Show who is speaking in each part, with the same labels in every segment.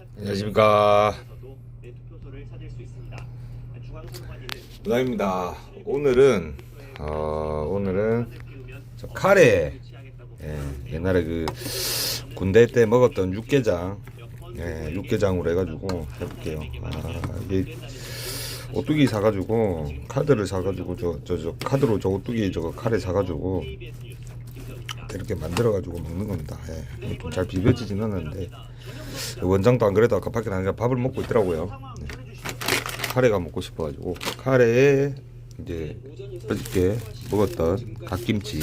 Speaker 1: 안녕하십니까. 부장입니다. 오늘은 어 오늘은 저 카레. 예, 옛날에 그 군대 때 먹었던 육개장. 예, 육개장으로 해가지고 해볼게요. 아 이게 오뚜기 사가지고 카드를 사가지고 저 저 저 카드로 저 오뚜기 저거 카레 사가지고 이렇게 만들어가지고 먹는 겁니다. 예. 좀잘 비벼지진 않았는데 원장도 안 그래도 아까 밖에 나가니까 밥을 먹고 있더라고요. 네. 카레가 먹고 싶어가지고 카레에 이제 어저께 먹었던 갓김치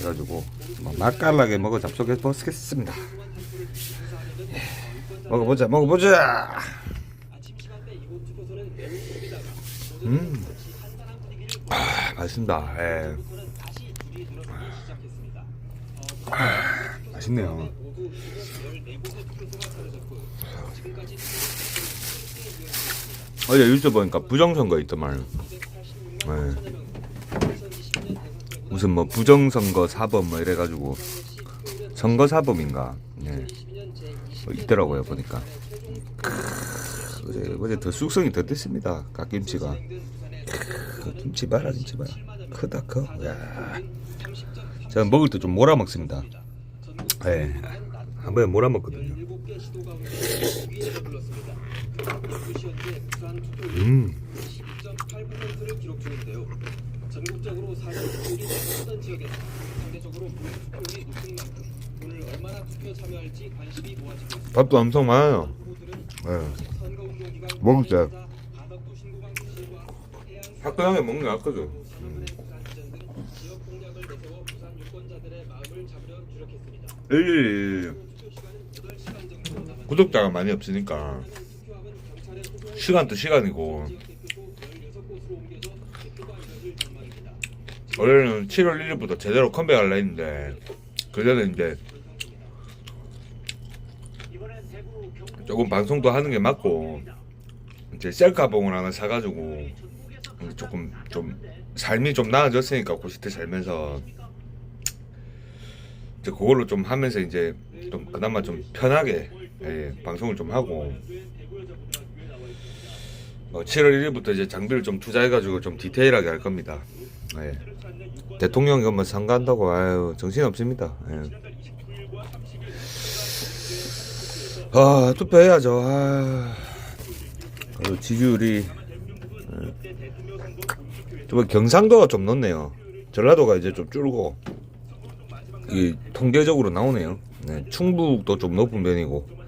Speaker 1: 해가지고 뭐 맛깔나게 먹어 잡숴 먹겠습니다. 예. 먹어보자, 먹어보자. 음, 아, 맛있습니다. 예. 아, 맛있네요. 어제 유튜브 보니까 부정선거 있더만. 네. 무슨 뭐 부정선거 사범 뭐 이래가지고 선거 사범인가. 네. 뭐 있더라고요 보니까. 크으, 어제 어제 더 숙성이 더 됐습니다. 갓김치가. 크으, 김치 봐라 김치 봐라. 크다 커. 야. 제가 먹을 때 좀 몰아 먹습니다. 예. 한 번에 몰아 먹거든요. 음.
Speaker 2: 전국적으로 사전 투표율이 낮았던 지역에서 상대적으로 무효 투표율이 높은 만큼 오늘 얼마나 투표 참여할지 관심이 모아지고 있습니다.
Speaker 1: 밥도 엄청 많아요. 예.
Speaker 2: 선거 운동 기간
Speaker 1: 먹을 때 화끈하게 먹는 게 낫거든.
Speaker 2: 시간은 8시간 정도 남았
Speaker 1: 구독자가 많이 없으니까 시간도 시간이고.
Speaker 2: 지역 대표소 16곳으로 옮겨져 대표가 이뤄질 전망입니다.
Speaker 1: 원래는 7월 1일부터 제대로 컴백하려 했는데 그 전에 이제 조금 방송도 하는 게 맞고 이제 셀카봉을 하나 사가지고 조금 좀 삶이 좀 나아졌으니까 고시대 살면서 이제 그걸로 좀 하면서 이제 좀 그나마 좀 편하게 예, 방송을 좀 하고 뭐 7월 1일부터 이제 장비를 좀 투자해가지고 좀 디테일하게 할 겁니다. 예. 대통령 이거 뭐 상관한다고 아유 정신 없습니다. 예. 아 투표해야죠. 아, 그래도 지지율이 예. 좀 경상도가 좀 높네요. 전라도가 이제 좀 줄고 이 통계적으로 나오네요. 네, 충북도 좀 높은 편이고